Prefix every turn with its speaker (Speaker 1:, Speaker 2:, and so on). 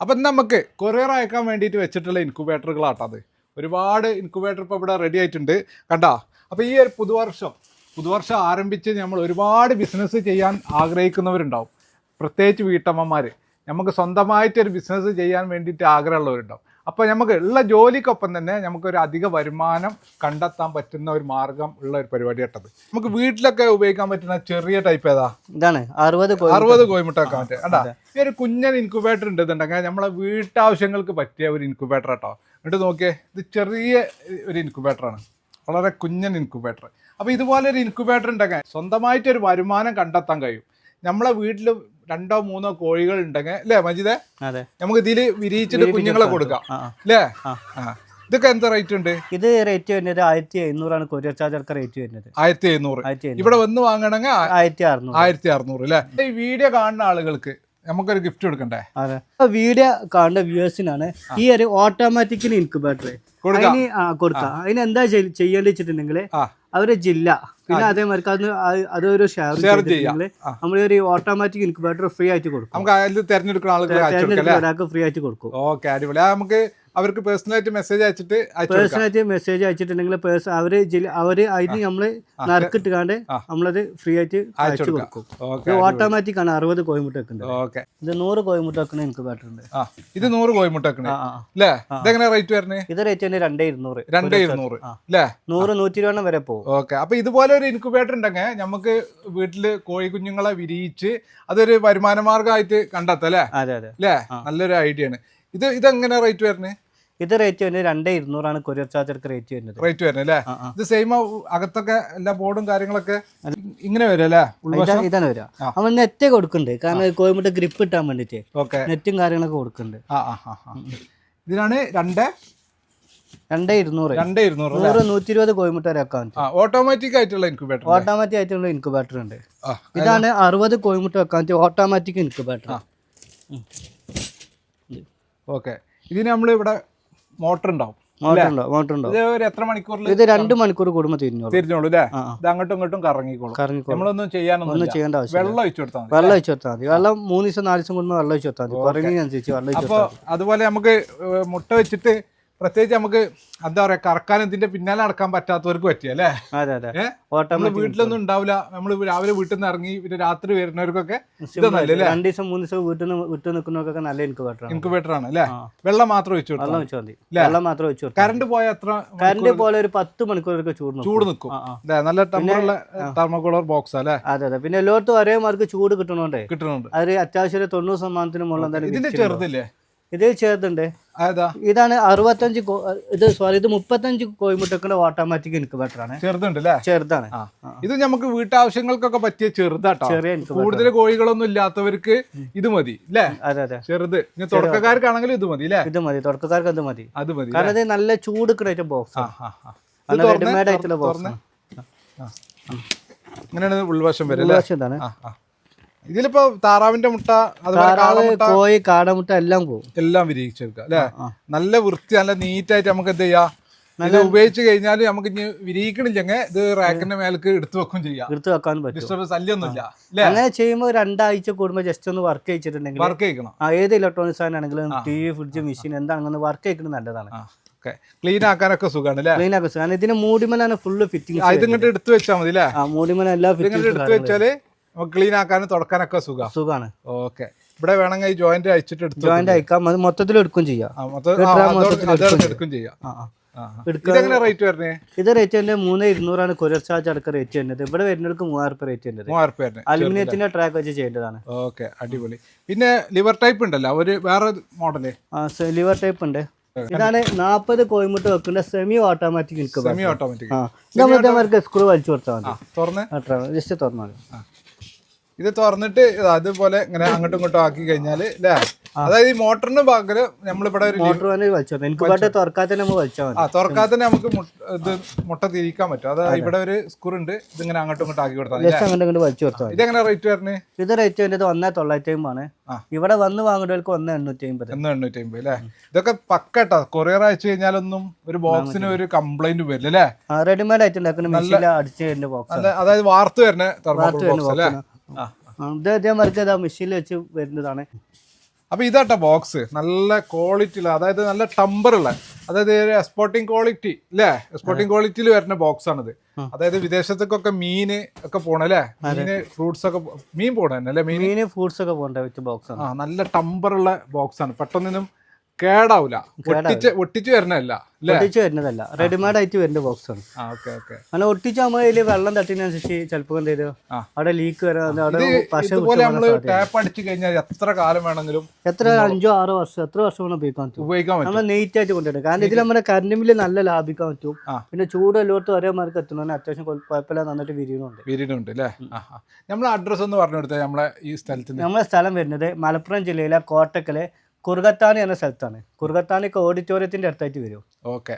Speaker 1: അപ്പം നമുക്ക് കൊറിയർ അയക്കാൻ വേണ്ടിയിട്ട് വെച്ചിട്ടുള്ള ഇൻക്യുബേറ്ററുകളാട്ടത് ഒരുപാട് ഇൻക്യുബേറ്റർ ഇപ്പോൾ ഇവിടെ റെഡി ആയിട്ടുണ്ട്. കണ്ടാ? അപ്പോൾ ഈ ഒരു പുതുവർഷം പുതുവർഷം ആരംഭിച്ച് നമ്മൾ ഒരുപാട് ബിസിനസ് ചെയ്യാൻ ആഗ്രഹിക്കുന്നവരുണ്ടാവും. പ്രത്യേകിച്ച് വീട്ടമ്മമാർ നമുക്ക് സ്വന്തമായിട്ട് ഒരു ബിസിനസ് ചെയ്യാൻ വേണ്ടിയിട്ട് ആഗ്രഹമുള്ളവരുണ്ടാവും. അപ്പോൾ നമുക്ക് ഉള്ള ജോലിക്കൊപ്പം തന്നെ നമുക്കൊരു അധിക വരുമാനം കണ്ടെത്താൻ പറ്റുന്ന ഒരു മാർഗം ഉള്ള ഒരു പരിപാടി കേട്ടത് നമുക്ക് വീട്ടിലൊക്കെ ഉപയോഗിക്കാൻ പറ്റുന്ന ചെറിയ ടൈപ്പ് ഏതാ?
Speaker 2: ഇതാണ്. അറുപത്
Speaker 1: അറുപത് കോയിമുട്ടൊക്കെ മറ്റേ. അതാ ഈ ഒരു കുഞ്ഞൻ ഇൻക്യുബേറ്റർ ഉണ്ട് ഇതുണ്ടെങ്കിൽ നമ്മളെ വീട്ടാവശ്യങ്ങൾക്ക് പറ്റിയ ഒരു ഇൻക്യുബേറ്റർ കേട്ടോ എന്നിട്ട് നോക്കിയേ ഇത് ചെറിയ ഒരു ഇൻക്യുബേറ്ററാണ് വളരെ കുഞ്ഞൻ ഇൻക്യുബേറ്റർ അപ്പോൾ ഇതുപോലെ ഒരു ഇൻക്യുബേറ്റർ ഉണ്ടെങ്കിൽ സ്വന്തമായിട്ട് ഒരു വരുമാനം കണ്ടെത്താൻ കഴിയും. നമ്മളെ വീട്ടിൽ രണ്ടോ മൂന്നോ കോഴികൾ ഉണ്ടെങ്കിൽ അല്ലേ മജിദേ?
Speaker 2: അതെ.
Speaker 1: നമുക്ക് ഇതിൽ വിരിയിച്ചിട്ട് കുഞ്ഞുങ്ങളെ കൊടുക്കാം. അല്ലേ? ഇതൊക്കെ എന്താ റേറ്റ് ഉണ്ട്?
Speaker 2: ഇത് റേറ്റ് വരുന്നത് ആയിരത്തി എഴുന്നൂറാണ് കൊറിയർ ഒക്കെ റേറ്റ് വരുന്നത്.
Speaker 1: ആയിരത്തി എഴുന്നൂറ്. ഇവിടെ വന്ന് വാങ്ങണമെങ്കിൽ
Speaker 2: ആയിരത്തി അറുന്നൂറ്.
Speaker 1: ആയിരത്തി അറുന്നൂറ് അല്ലേ? ഈ വീഡിയോ കാണുന്ന ആളുകൾക്ക് നമുക്കൊരു ഗിഫ്റ്റ് കൊടുക്കണ്ടേ?
Speaker 2: അതെ. വീഡിയോ കാണുന്ന വ്യൂവേഴ്സിനാണ് ഈ ഒരു ഓട്ടോമാറ്റിക്കലി ഇൻക്യുബേറ്റർ
Speaker 1: കൊടുക്കാം.
Speaker 2: അതിന് എന്താ ചെയ്യേണ്ടി വെച്ചിട്ടുണ്ടെങ്കിൽ അവരെ ജില്ല. പിന്നെ അതേമാതിരി അത് അത് അതൊരു ഷെയർ
Speaker 1: Share
Speaker 2: നമ്മൾ ഒരു ഓട്ടോമാറ്റിക് ഇൻക്യുബേറ്റർ ഫ്രീ ആയിട്ട് കൊടുക്കും.
Speaker 1: നമുക്ക് അതിൽ തിരഞ്ഞെടുക്കുന്ന
Speaker 2: ഒരാൾക്ക് ഫ്രീ ആയിട്ട് കൊടുക്കും.
Speaker 1: ഓക്കെ അടിപൊളി. നമുക്ക് അവർക്ക് പേഴ്സണലായിട്ട് മെസ്സേജ് അയച്ചിട്ട്
Speaker 2: പേഴ്സണലായിട്ട് മെസ്സേജ് അയച്ചിട്ടുണ്ടെങ്കിൽ പേഴ്സ് അവർ അവർ അതിന് നമ്മൾ നറുക്കിട്ട്
Speaker 1: കാണ്ട്
Speaker 2: നമ്മളത് ഫ്രീ ആയിട്ട്
Speaker 1: അയച്ചു കൊടുക്കും.
Speaker 2: ഓട്ടോമാറ്റിക് ആണ് അറുപത് കോയിമുട്ട വെക്കുന്നത്
Speaker 1: ഓക്കെ.
Speaker 2: ഇത് നൂറ് കോയിമുട്ട എനിക്ക്
Speaker 1: ആ. ഇത് നൂറ്
Speaker 2: ആ.
Speaker 1: അല്ലേ ഇതെങ്ങനെ റേറ്റ് വരണേ?
Speaker 2: ഇത് റേറ്റ് തന്നെ രണ്ടേ ഇരുന്നൂറ്.
Speaker 1: രണ്ടേ ഇരുന്നൂറ്. അല്ലേ
Speaker 2: നൂറ് നൂറ്റി ഇരുപതെണ്ണം വരെ പോകും.
Speaker 1: ഓക്കെ. അപ്പൊ ഇതുപോലെ ഒരു ഇൻക്യുബേറ്റർ ഉണ്ടെങ്കിൽ നമുക്ക് വീട്ടിൽ കോഴി കുഞ്ഞുങ്ങളെ വിരിയിച്ച് അതൊരു വരുമാന മാർഗമായിട്ട് കണ്ടെത്തല്ലേ അല്ലേ
Speaker 2: അതെ അതെ.
Speaker 1: അല്ലേ നല്ലൊരു ഐഡിയ ആണ്. ഇത് ഇതെങ്ങനെ റേറ്റ് വരുന്നത്
Speaker 2: ഇത് റേറ്റ് വരുന്നത് രണ്ടേ ഇരുന്നൂറാണ് കൊറിയർ ചാർജർക്ക് റേറ്റ് വരുന്നത്.
Speaker 1: റേറ്റ് വരുന്നത് അല്ലേ. ഇത് സെയിം അകത്തൊക്കെ എല്ലാ ബോർഡും കാര്യങ്ങളൊക്കെ ഇങ്ങനെ വരും അല്ലേ?
Speaker 2: ഇതാണ് വരിക.
Speaker 1: അപ്പൊ
Speaker 2: നമ്മൾ നെറ്റ് കൊടുക്കുന്നുണ്ട് കാരണം കോയിമുട്ട ഗ്രിപ്പ് ഇട്ടാൻ വേണ്ടിട്ട്.
Speaker 1: ഓക്കെ
Speaker 2: നെറ്റും കാര്യങ്ങളൊക്കെ കൊടുക്കുന്നുണ്ട്.
Speaker 1: ഇതിനാണ് രണ്ട്?
Speaker 2: രണ്ടേ ഇരുന്നൂറ്.
Speaker 1: രണ്ടേ ഇരുന്നൂറ്?
Speaker 2: നൂറ് നൂറ്റി ഇരുപത് കോയിമുട്ട വരെ വെക്കാൻ
Speaker 1: ഓട്ടോമാറ്റിക് ആയിട്ടുള്ള ഇൻക്യുബേറ്റർ
Speaker 2: ഓട്ടോമാറ്റിക് ആയിട്ടുള്ള ഇൻക്യുബേറ്റർ ഉണ്ട്. ഇതാണ് അറുപത് കോയിമുട്ട വെക്കാൻ ഓട്ടോമാറ്റിക് ഇൻക്യുബേറ്റർ
Speaker 1: ഓക്കെ. ഇതിന് നമ്മൾ ഇവിടെ മോട്ടർ ഉണ്ടാവും ഇത് എത്ര മണിക്കൂറിൽ
Speaker 2: ഇത് രണ്ട് മണിക്കൂർ കൂടുമ്പോൾ തിരിഞ്ഞോളൂ.
Speaker 1: അല്ലേ. ഇത് അങ്ങോട്ടും ഇങ്ങോട്ടും കറങ്ങിക്കോളും.
Speaker 2: കറങ്ങിക്കോളും.
Speaker 1: നമ്മളൊന്നും ചെയ്യാനൊന്നും
Speaker 2: ചെയ്യേണ്ട ആവശ്യം
Speaker 1: വെള്ളം ഒഴിച്ചു കൊടുത്താൽ മതി
Speaker 2: വെള്ളം ഒഴിച്ച് കൊടുത്താൽ മതി. വെള്ളം മൂന്ന് ദിവസം നാല് ദിവസം കൂടുമ്പോൾ വെള്ളം ഒഴിച്ച് കൊടുത്താൽ മതി. വെള്ളം ഒഴിച്ച്
Speaker 1: അപ്പോൾ അതുപോലെ നമുക്ക് മുട്ട വെച്ചിട്ട് പ്രത്യേകിച്ച് നമുക്ക് എന്താ പറയാ കറക്കാൻ ഇതിന്റെ പിന്നാലെ നടക്കാൻ പറ്റാത്തവർക്ക് പറ്റിയ അല്ലേ? നമ്മൾ വീട്ടിലൊന്നും ഉണ്ടാവില്ല. നമ്മൾ രാവിലെ വീട്ടിൽ നിന്ന് ഇറങ്ങി പിന്നെ രാത്രി വരുന്നവർക്കൊക്കെ
Speaker 2: രണ്ട് ദിവസം മൂന്ന് ദിവസം വീട്ടിൽ നിന്ന് വിട്ടു നിൽക്കുന്നവർക്കൊക്കെ നല്ല ഇൻക്യുബേറ്റർ ആണ്.
Speaker 1: ഇൻക്യുബേറ്റർ ആണ് അല്ലേ. വെള്ളം മാത്രം ഒഴിച്ചു കൊടുത്താൽ
Speaker 2: വെള്ളം
Speaker 1: മതി.
Speaker 2: മാത്രം ഒഴിച്ച്
Speaker 1: കറണ്ട് പോയ എത്ര
Speaker 2: കറണ്ട് പോലെ ഒരു പത്ത് മണിക്കൂറൊക്കെ ചൂട്.
Speaker 1: ചൂട് നിൽക്കും. നല്ല ടെമ്പറുള്ള തെർമോകോളർ ബോക്സ് അല്ലേ?
Speaker 2: അതെ അതെ. പിന്നെ എല്ലായിടത്തും ഒരേ മാർക്ക് ചൂട് കിട്ടണോണ്ടേ?
Speaker 1: കിട്ടണോണ്ട്.
Speaker 2: അത് അത്യാവശ്യം തൊണ്ണൂറ് ശതമാനത്തിന് മുകളിൽ
Speaker 1: ഇതിന്റെ ചെറുതില്ലേ?
Speaker 2: ഇത് ചേർത്തുണ്ട് ഇതാണ് അറുപത്തഞ്ച് ഇത് സോറി ഇത് മുപ്പത്തഞ്ച് കോയിമുട്ടക്കുന്ന ഓട്ടോമാറ്റിക് ഇൻക്യുബേറ്റർ ആണ്.
Speaker 1: ചെറുതുണ്ട്
Speaker 2: ചെറുതാണ്.
Speaker 1: ഇത് നമുക്ക് വീട്ടാവശ്യങ്ങൾക്കൊക്കെ പറ്റിയ ചെറുതാട്ടോ.
Speaker 2: ചെറിയ
Speaker 1: കൂടുതൽ കോഴികളൊന്നും ഇല്ലാത്തവർക്ക് ഇത് മതി അല്ലേ
Speaker 2: അതെ അതെ.
Speaker 1: ചെറുത്. തുടക്കക്കാർക്കാണെങ്കിലും ഇത് മതി അല്ലേ
Speaker 2: ഇത് മതി തുടക്കക്കാർക്ക് അത് മതി.
Speaker 1: അത് മതി
Speaker 2: കാരണം ഇത് നല്ല ചൂട് കിട്ടുന്ന ബോക്സ് റെഡിമെയ്ഡ് ആയിട്ടുള്ള ബോക്സ്
Speaker 1: അങ്ങനെയാണ് ഉൾവശം വരും ഉൾവശം
Speaker 2: ഇതാണ്.
Speaker 1: ആ. ഇതിലിപ്പോ താറാവിന്റെ മുട്ട അതുപോലെ
Speaker 2: കോഴി കാടമുട്ട എല്ലാം പോകും.
Speaker 1: എല്ലാം വിരിയിച്ചെടുക്കാം അല്ലേ? നല്ല വൃത്തി നല്ല നീറ്റായിട്ട് നമുക്ക് എന്ത് ചെയ്യാം? ഇത് ഉപയോഗിച്ച് കഴിഞ്ഞാൽ നമുക്ക് ഇനി വിരിയിക്കണില്ലെങ്കിൽ ഇത് റാക്കിന്റെ മേലേക്ക് എടുത്തു വെക്കും ചെയ്യാം.
Speaker 2: എടുത്തു വെക്കാൻ പറ്റും.
Speaker 1: ഡിസ്റ്റർബൻസ്
Speaker 2: അങ്ങനെ ചെയ്യുമ്പോൾ രണ്ടാഴ്ച കൂടുമ്പോൾ ജസ്റ്റ് ഒന്ന് വർക്ക് ചെയ്യിച്ചിട്ടുണ്ടെങ്കിൽ
Speaker 1: വർക്ക് ചെയ്യണം
Speaker 2: ആ ഏത് ഇലക്ട്രോണിക്സ് സാധനമാണെങ്കിലും ടി വി ഫ്രിഡ്ജ് മെഷീൻ എന്താണെങ്കിലും വർക്ക് ചെയ്യിക്കുന്നത് നല്ലതാണ്.
Speaker 1: ക്ലീൻ ആക്കാനൊക്കെ സുഖമാണ് അല്ലേ?
Speaker 2: ക്ലീൻ ആക്കാൻ കാരണം ഇതിന് മൂടിമലാണ് ഫുള്ള് ഫിറ്റിംഗ്
Speaker 1: ഇത് ഇങ്ങോട്ട് എടുത്തു വെച്ചാൽ മതി അല്ലേ?
Speaker 2: ആ മൂടിമല എല്ലാ ഫിറ്റിംഗ്
Speaker 1: എടുത്തു വെച്ചാൽ ക്ലീൻ ആക്കാനും തുടക്കാനൊക്കെ സുഖം?
Speaker 2: സുഖമാണ്
Speaker 1: ഓക്കെ ഇവിടെ വേണമെങ്കിൽ ജോയിന്റ് അയച്ചിട്ട് എടുത്തു
Speaker 2: ജോയിന്റ് അയക്കാം. അത് മൊത്തത്തിൽ എടുക്കും ചെയ്യാം. എടുക്കും
Speaker 1: ചെയ്യാം. റേറ്റ്
Speaker 2: ഇത് റേറ്റ് തന്നെ മൂന്ന് ഇരുന്നൂറാണ് കൊറിയർ ചാർജ് അടക്കം റേറ്റ് വരുന്നത്. ഇവിടെ വരുന്നവർക്ക് മൂവായിരം രൂപ റേറ്റ് വരുന്നത്. അലുമിനിയത്തിന്റെ ട്രാക്ക് വെച്ച് ചെയ്യേണ്ടതാണ്.
Speaker 1: ഓക്കെ അടിപൊളി. പിന്നെ ലിവർ ടൈപ്പ് ഉണ്ടല്ലോ ഒരു വേറെ മോഡൽ
Speaker 2: ആ ലിവർ ടൈപ്പ് ഉണ്ട്. ഇതാണ് നാപ്പത് കോയിമുട്ട് വെക്കുന്ന semi automatic
Speaker 1: semi automatic
Speaker 2: screw വലിച്ചു കൊടുത്താൽ മതി.
Speaker 1: തുറന്ന്?
Speaker 2: ജസ്റ്റ് തുറന്നാൽ മതി.
Speaker 1: ഇത് തുറന്നിട്ട് അതുപോലെ ഇങ്ങനെ അങ്ങോട്ടും ഇങ്ങോട്ടും ആക്കി കഴിഞ്ഞാൽ അല്ലേ അതായത് ഈ മോട്ടറിന് പകരം നമ്മളിവിടെ ഒരു
Speaker 2: തുറക്കാത്ത
Speaker 1: ആ തുറക്കാതെ നമുക്ക് ഇത് മുട്ട തിരിക്കാൻ പറ്റും. അതായത് ഇവിടെ ഒരു സ്ക്രൂ ഉണ്ട്. ഇതിങ്ങനെ അങ്ങോട്ടും ഇങ്ങോട്ടും ആക്കി കൊടുത്താൽ ഇതെങ്ങനെ റേറ്റ് വരണേ?
Speaker 2: ഇത് റേറ്റ് വരുന്നത് ഒന്നേ തൊള്ളായിരത്തി അമ്പതാണ് ഇവിടെ വന്ന് വാങ്ങുന്നവർക്ക് ഒന്ന് എണ്ണൂറ്റി അമ്പത്
Speaker 1: ഒന്ന് എണ്ണൂറ്റി അമ്പത് അല്ലേ ഇതൊക്കെ പക്കട്ടോ കൊറിയർ അയച്ചു കഴിഞ്ഞാലൊന്നും ഒരു ബോക്സിന് ഒരു കംപ്ലൈന്റ് വരില്ല അല്ലേ
Speaker 2: റെഡിമെയ്ഡ് ആയിട്ട് ഉണ്ടാക്കുന്ന മെഷീനിൽ അടിച്ച് ബോക്സ്
Speaker 1: അതായത് വാർത്ത് വരുന്ന ബോക്സ് അല്ലേ?
Speaker 2: ഇത് ഇതേമാർക്ക് ഇതാ മെഷീനിൽ വെച്ച് വരുന്നതാണ്.
Speaker 1: അപ്പോൾ ഇതാട്ടോ ബോക്സ് നല്ല ക്വാളിറ്റി ഉള്ള അതായത് നല്ല ടമ്പർ ഉള്ള അതായത് എക്സ്പോർട്ടിംഗ് ക്വാളിറ്റി അല്ലേ എക്സ്പോർട്ടിംഗ് ക്വാളിറ്റിയിൽ വരുന്ന ബോക്സ് ആണിത്. അതായത് വിദേശത്തേക്കൊക്കെ മീന് ഒക്കെ പോണ അല്ലേ മീന് ഫ്രൂട്ട്സ് ഒക്കെ മീൻ പോണ തന്നെ അല്ലേ മീൻ
Speaker 2: ഫ്രൂട്ട്സ് ഒക്കെ പോകേണ്ട ബോക്സ് ആണ്.
Speaker 1: ആ നല്ല ടമ്പർ ഉള്ള ബോക്സ് ആണ്. പെട്ടെന്നൊന്നും കേടാവൂല. ഒട്ടിച്ച് ഒട്ടിച്ച് വരണല്ല അല്ലേ?
Speaker 2: ഒട്ടിച്ച് വരുന്നതല്ല. റെഡിമെയ്ഡ് ആയിട്ട് വരുന്ന ബോക്സ് ആണ്
Speaker 1: ആ ഒട്ടിച്ച് നമ്മൾ
Speaker 2: അങ്ങനെ അതിൽ വെള്ളം തട്ടിനനുസരിച്ച് ചിലപ്പോൾ എന്ത് ചെയ്തു അവിടെ ലീക്ക്.
Speaker 1: ടാപ്പ് അടിച്ചു കഴിഞ്ഞാൽ എത്ര കാലം വേണമെങ്കിലും
Speaker 2: എത്ര അഞ്ചോ ആറോ വർഷം എത്ര വർഷം വേണം ഉപയോഗിക്കാൻ പറ്റും?
Speaker 1: ഉപയോഗിക്കാൻ പറ്റും.
Speaker 2: നമ്മൾ നെയ്റ്റ് ആയിട്ട് കൊണ്ടുവരും കാരണം ഇതിൽ നമ്മുടെ കറണ്ട് ബില്ല് നല്ല ലാഭിക്കാൻ പറ്റും. പിന്നെ ചൂട് എല്ലായിടത്തും ഒരേ മാർക്ക് എത്തുന്നതിന് അത്യാവശ്യം കുഴപ്പമില്ല നന്നായിട്ട് വിരിയുന്നുണ്ട്.
Speaker 1: വിരിയുന്നുണ്ട് അല്ലേ? നമ്മളെ അഡ്രസ്സ് ഒന്ന് പറഞ്ഞു കൊടുത്താൽ നമ്മളെ ഈ സ്ഥലത്തിന്
Speaker 2: നമ്മളെ സ്ഥലം വരുന്നത് മലപ്പുറം ജില്ലയിലെ കോട്ടക്കലെ കുറുകത്താണി എന്ന സ്ഥലത്താണ്. കുറുകത്താണിക്ക് ഓഡിറ്റോറിയത്തിന്റെ അടുത്തായിട്ട് വരും.
Speaker 1: ഓക്കെ